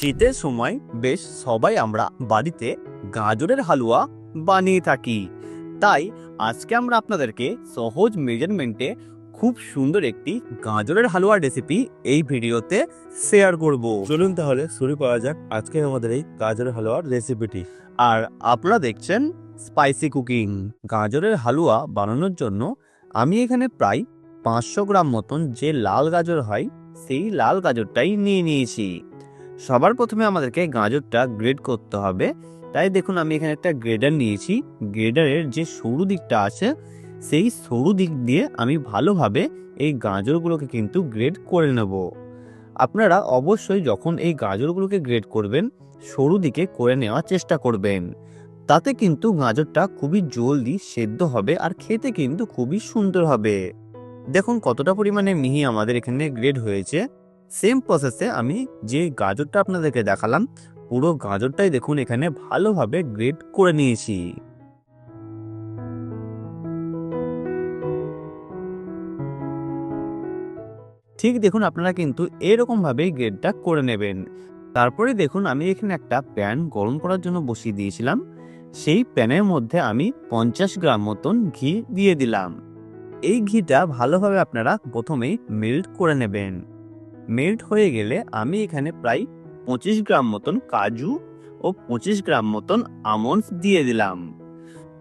শীতের সময় বেশ সবাই আমরা বাড়িতে গাজরের হালুয়া বানিয়ে থাকি। তাই আজকে আমরা আপনাদেরকে সহজ মেজারমেন্টে খুব সুন্দর একটি গাজরের হালুয়ার রেসিপি এই ভিডিওতে শেয়ার করব। চলুন তাহলে শুরু করা যাক আজকে আমাদের এই গাজরের হালুয়ার রেসিপিটি আর আপনারা দেখছেন স্পাইসি কুকিং গাজরের হালুয়া বানানোর জন্য আমি এখানে প্রায় পাঁচশো গ্রাম মতন যে লাল গাজর হয় সেই লাল গাজরটাই নিয়ে নিয়েছি। সবার প্রথমে আমাদেরকে গাজরটা গ্রেড করতে হবে। তাই দেখুন আমি এখানে একটা গ্রেডার নিয়েছি। গ্রেডারের যে সরু দিকটা আছে, সেই সরু দিক দিয়ে আমি ভালোভাবে এই গাজরগুলোকে কিন্তু গ্রেড করে নেব। আপনারা অবশ্যই যখন এই গাজরগুলোকে গ্রেড করবেন, সরু দিকে করে নেওয়ার চেষ্টা করবেন। তাতে কিন্তু গাজরটা খুবই জলদি সেদ্ধ হবে আর খেতে কিন্তু খুবই সুন্দর হবে। দেখুন কতটা পরিমাণে মিহি আমাদের এখানে গ্রেড হয়েছে। সেম প্রসেসে আমি যে গাজরটা আপনাদেরকে দেখালাম, পুরো গাজরটাই দেখুন এখানে ভালোভাবে গ্রেড করে নিয়েছি। ঠিক দেখুন আপনারা কিন্তু এরকমভাবেই গ্রেডটা করে নেবেন। তারপরে দেখুন আমি এখানে একটা প্যান গরম করার জন্য বসিয়ে দিয়েছিলাম। সেই প্যানের মধ্যে আমি পঞ্চাশ গ্রাম মতন ঘি দিয়ে দিলাম। এই ঘিটা ভালোভাবে আপনারা প্রথমেই মেল্ট করে নেবেন। মেল্ট হয়ে গেলে আমি এখানে প্রায় পঁচিশ গ্রাম মতন কাজু ও পঁচিশ গ্রাম মতন আমন্ডস দিয়ে দিলাম।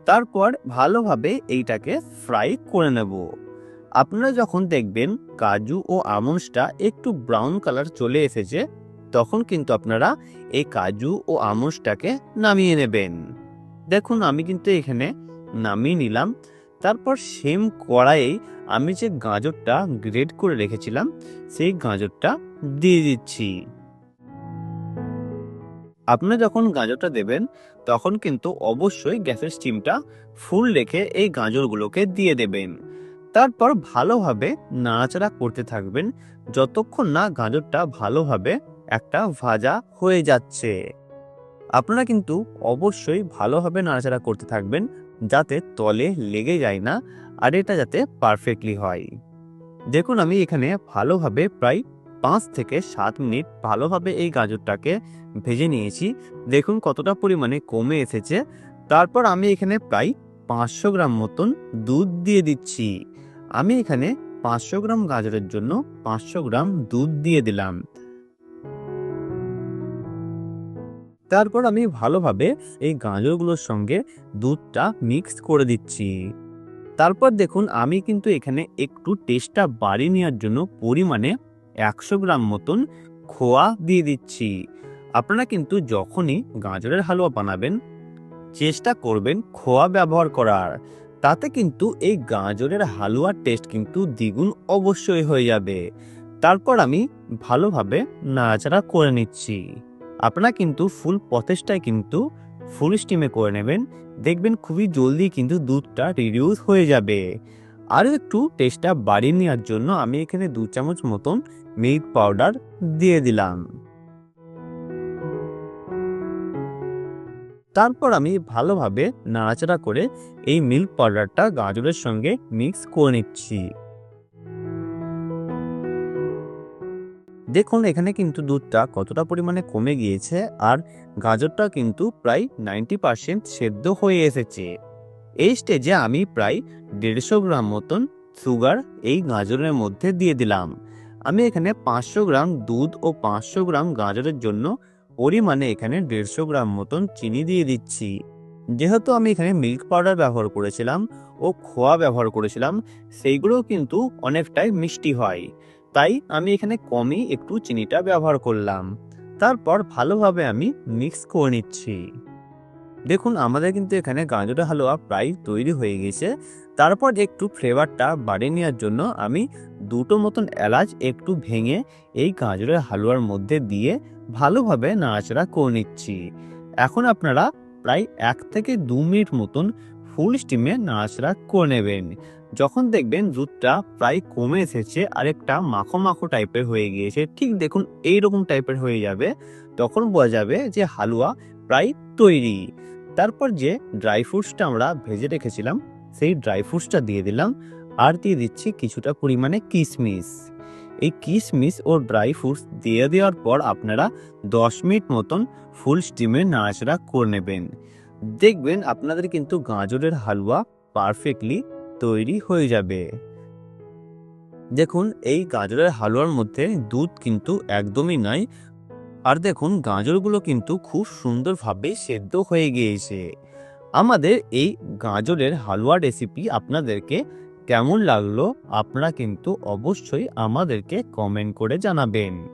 তারপর ভালোভাবে এইটাকে ফ্রাই করে নেব। আপনারা যখন দেখবেন কাজু ও আমন্ডসটা একটু ব্রাউন কালার চলে এসেছে, তখন কিন্তু আপনারা এই কাজু ও আমন্ডসটাকে নামিয়ে নেবেন। দেখুন, আমি কিন্তু এখানে নামিয়ে নিলাম। তারপর সেম কড়াইয়ে আমি যে গাজরটা গ্রেড করে রেখেছিলাম, সেই গাজরটা দিয়ে দিচ্ছি। আপনি যখন গাজরটা দেবেন, তখন কিন্তু অবশ্যই গ্যাসের স্টিমটা ফুল রেখে এই গাজরগুলোকে দিয়ে দেবেন। তারপর ভালোভাবে নাড়াচাড়া করতে থাকবেন, যতক্ষণ না গাজরটা ভালোভাবে একটা ভাজা হয়ে যাচ্ছে। আপনারা কিন্তু অবশ্যই ভালোভাবে নাড়াচাড়া করতে থাকবেন যাতে তলে লেগে যায় না আর এটা যাতে পারফেক্টলি হয়। দেখুন আমি এখানে ভালোভাবে প্রায় পাঁচ থেকে সাত মিনিট ভালোভাবে এই গাজরটাকে ভেজে নিয়েছি। দেখুন কতটা পরিমাণে কমে এসেছে। তারপর আমি এখানে প্রায় পাঁচশো গ্রাম মতন দুধ দিয়ে দিচ্ছি। আমি এখানে পাঁচশো গ্রাম গাজরের জন্য পাঁচশো গ্রাম দুধ দিয়ে দিলাম। তারপর আমি ভালোভাবে এই গাজরগুলোর সঙ্গে দুধটা মিক্স করে দিচ্ছি। তারপর দেখুন, আমি কিন্তু এখানে একটু টেস্টটা বাড়িয়ে নেওয়ার জন্য পরিমাণে একশো গ্রাম মতন খোয়া দিয়ে দিচ্ছি। আপনারা কিন্তু যখনই গাজরের হালুয়া বানাবেন, চেষ্টা করবেন খোয়া ব্যবহার করার। তাতে কিন্তু এই গাজরের হালুয়ার টেস্ট কিন্তু দ্বিগুণ অবশ্যই হয়ে যাবে। তারপর আমি ভালোভাবে নাড়াচাড়া করে নিচ্ছি। আপনারা কিন্তু ফুল প্রচেষ্টায় কিন্তু ফুল স্টিমে করে নেবেন। দেখবেন খুবই জলদি কিন্তু দুধটা রিডিউস হয়ে যাবে। আরও একটু টেস্টটা বাড়িয়ে নেওয়ার জন্য আমি এখানে দু চামচ মতন মিল্ক পাউডার দিয়ে দিলাম। তারপর আমি ভালোভাবে নাড়াচাড়া করে এই মিল্ক পাউডারটা গাজরের সঙ্গে মিক্স করে নিচ্ছি। দেখুন, এখানে কিন্তু দুধটা কতটা পরিমাণে কমে গিয়েছে আর গাজরটা কিন্তু প্রায় নাইনটি পার্সেন্ট সেদ্ধ হয়ে এসেছে। এই স্টেজে আমি প্রায় দেড়শো গ্রাম মতন সুগার এই গাজরের মধ্যে দিয়ে দিলাম। আমি এখানে পাঁচশো গ্রাম দুধ ও পাঁচশো গ্রাম গাজরের জন্য পরিমাণে এখানে দেড়শো গ্রাম মতন চিনি দিয়ে দিচ্ছি। যেহেতু আমি এখানে মিল্ক পাউডার ব্যবহার করেছিলাম ও খোয়া ব্যবহার করেছিলাম সেইগুলো কিন্তু অনেকটাই মিষ্টি হয়। তাই আমি এখানে কমই একটু চিনিটা ব্যবহার করলাম। তারপর ভালোভাবে আমি মিক্স করে নিচ্ছি। দেখুন, আমাদের কিন্তু এখানে গাজরের হালুয়া প্রায় তৈরি হয়ে গেছে। তারপর একটু ফ্লেভারটা বাড়িয়ে নেওয়ার জন্য আমি দুটো মতন এলাচ একটু ভেঙে এই গাজরের হালুয়ার মধ্যে দিয়ে ভালোভাবে নাড়াচাড়া করে নিচ্ছি। এখন আপনারা প্রায় এক থেকে দু মিনিট মতন ফুল স্টিমে নাড়াচাড়া করে নেবেন। যখন দেখবেন দুধটা প্রায় কমে এসেছে আর একটা মাখো মাখো টাইপের হয়ে গিয়েছে, ঠিক দেখুন এই রকম টাইপের হয়ে যাবে। তখন বোঝা যাবে যে হালুয়া প্রায় তৈরি। তারপর যে ড্রাই ফ্রুটসটা আমরা ভেজে রেখেছিলাম, সেই ড্রাই ফ্রুটসটা দিয়ে দিলাম। আর দিয়ে দিচ্ছি কিছুটা পরিমাণে কিশমিশ। এই কিশমিশ ও ড্রাই ফ্রুটস দিয়ে দেওয়ার পর আপনারা দশ মিনিট মতন ফুল স্টিমে নাড়াচাড়া করে নেবেন। দেখবেন আপনাদের কিন্তু গাজরের হালুয়া পারফেক্টলি তৈরি হয়ে যাবে। দেখুন, এই গাজরের হালুয়ার মধ্যে দুধ কিন্তু একদমই নাই। আর দেখুন, গাজরগুলো কিন্তু খুব সুন্দরভাবে সেদ্ধ হয়ে গিয়েছে। আমাদের এই গাজরের হালুয়া রেসিপি আপনাদেরকে কেমন লাগল, আপনারা কিন্তু অবশ্যই আমাদেরকে কমেন্ট করে জানাবেন।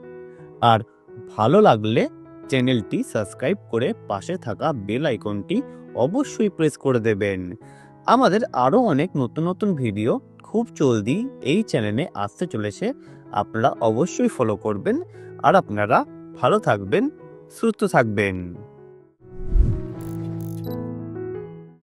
আর ভালো লাগলে চ্যানেলটি সাবস্ক্রাইব করে পাশে থাকা বেল আইকনটি অবশ্যই প্রেস করে দেবেন। আমাদের আরও অনেক নতুন নতুন ভিডিও খুব জলদি এই চ্যানেলে আসতে চলেছে। আপনারা অবশ্যই ফলো করবেন। আর আপনারা ভালো থাকবেন, সুস্থ থাকবেন।